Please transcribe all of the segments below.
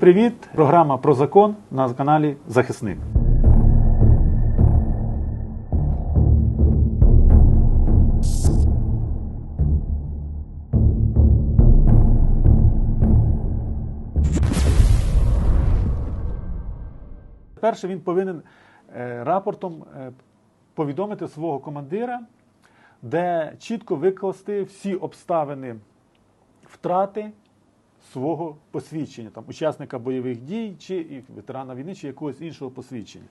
Привіт! Програма про закон на каналі Захисник. Перше, він повинен е, рапортом е, повідомити свого командира, де чітко викласти всі обставини втрати свого посвідчення, там, учасника бойових дій, чи ветерана війни, чи якогось іншого посвідчення.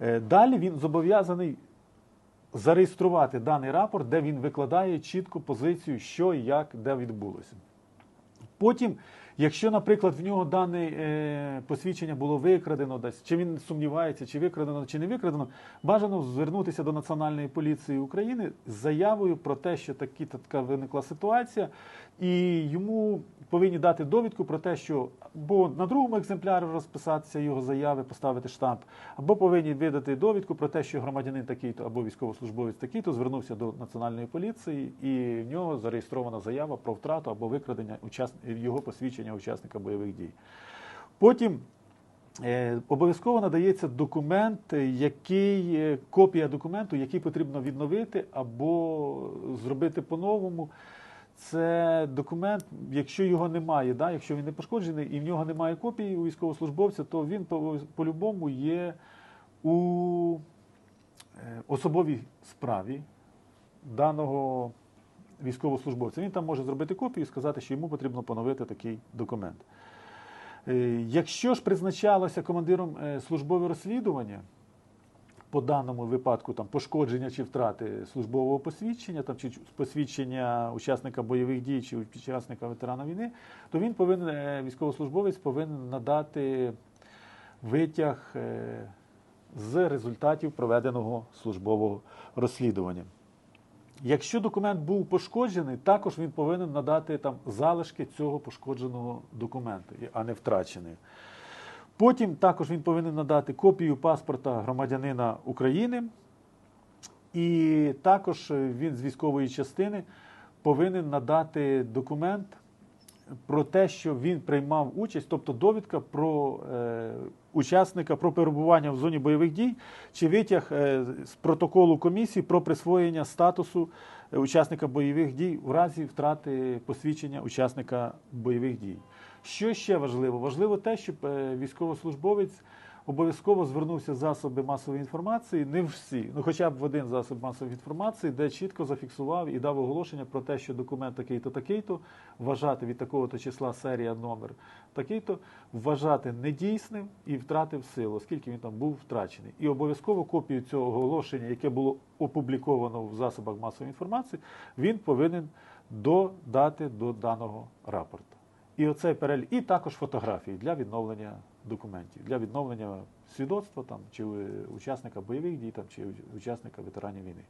Е, Далі він зобов'язаний зареєструвати даний рапорт, де він викладає чітку позицію, що як, де відбулося. Потім, якщо, наприклад, в нього дане е, посвідчення було викрадено десь, чи він сумнівається, чи викрадено, чи не викрадено, бажано звернутися до Національної поліції України з заявою про те, що такі така виникла ситуація, і йому повинні дати довідку про те, що або на другому екземплярі розписатися його заяви, поставити штамп, або повинні видати довідку про те, що громадянин такий-то або військовослужбовець такий-то звернувся до національної поліції, і в нього зареєстрована заява про втрату або викрадення його посвідчення учасника бойових дій. Потім е, обов'язково надається документ, який е, копія документу, який потрібно відновити або зробити по-новому. Це документ, якщо його немає, да, якщо він не пошкоджений і в нього немає копії у військовослужбовця, то він по- по-любому є у е, особовій справі даного військовослужбовця. Він там може зробити копію і сказати, що йому потрібно поновити такий документ. Е, Якщо ж призначалося командиром е, службове розслідування, по даному випадку там пошкодження чи втрати службового посвідчення, там чи посвідчення учасника бойових дій чи учасника ветерана війни, то він повинен е, військовослужбовець повинен надати витяг е, з результатів проведеного службового розслідування. Якщо документ був пошкоджений, також він повинен надати там залишки цього пошкодженого документу, а не втрачений. Потім також він повинен надати копію паспорта громадянина України, і також він з військової частини повинен надати документ про те, що він приймав участь, тобто довідка про е, учасника про перебування в зоні бойових дій, чи витяг е, з протоколу комісії про присвоєння статусу е, учасника бойових дій в разі втрати посвідчення учасника бойових дій. Що ще важливо? Важливо те, щоб е, військовослужбовець обов'язково звернувся засоби масової інформації, не всі, ну хоча б в один засоб масової інформації, де чітко зафіксував і дав оголошення про те, що документ такий-то, такий-то, вважати від такого-то числа серія, номер такий-то, вважати недійсним і втратив силу, оскільки він там був втрачений. І обов'язково копію цього оголошення, яке було опубліковано в засобах масової інформації, він повинен додати до даного рапорту. І оцей перелік, і також фотографії для відновлення документів, для відновлення свідоцтва там, чи учасника бойових дій, там, чи учасника ветеранів війни.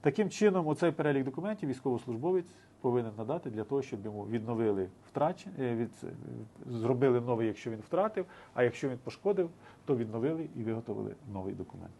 Таким чином, оцей перелік документів військовослужбовець повинен надати для того, щоб йому відновили втрач, від, е, зробили новий, якщо він втратив, а якщо він пошкодив, то відновили і виготовили новий документ.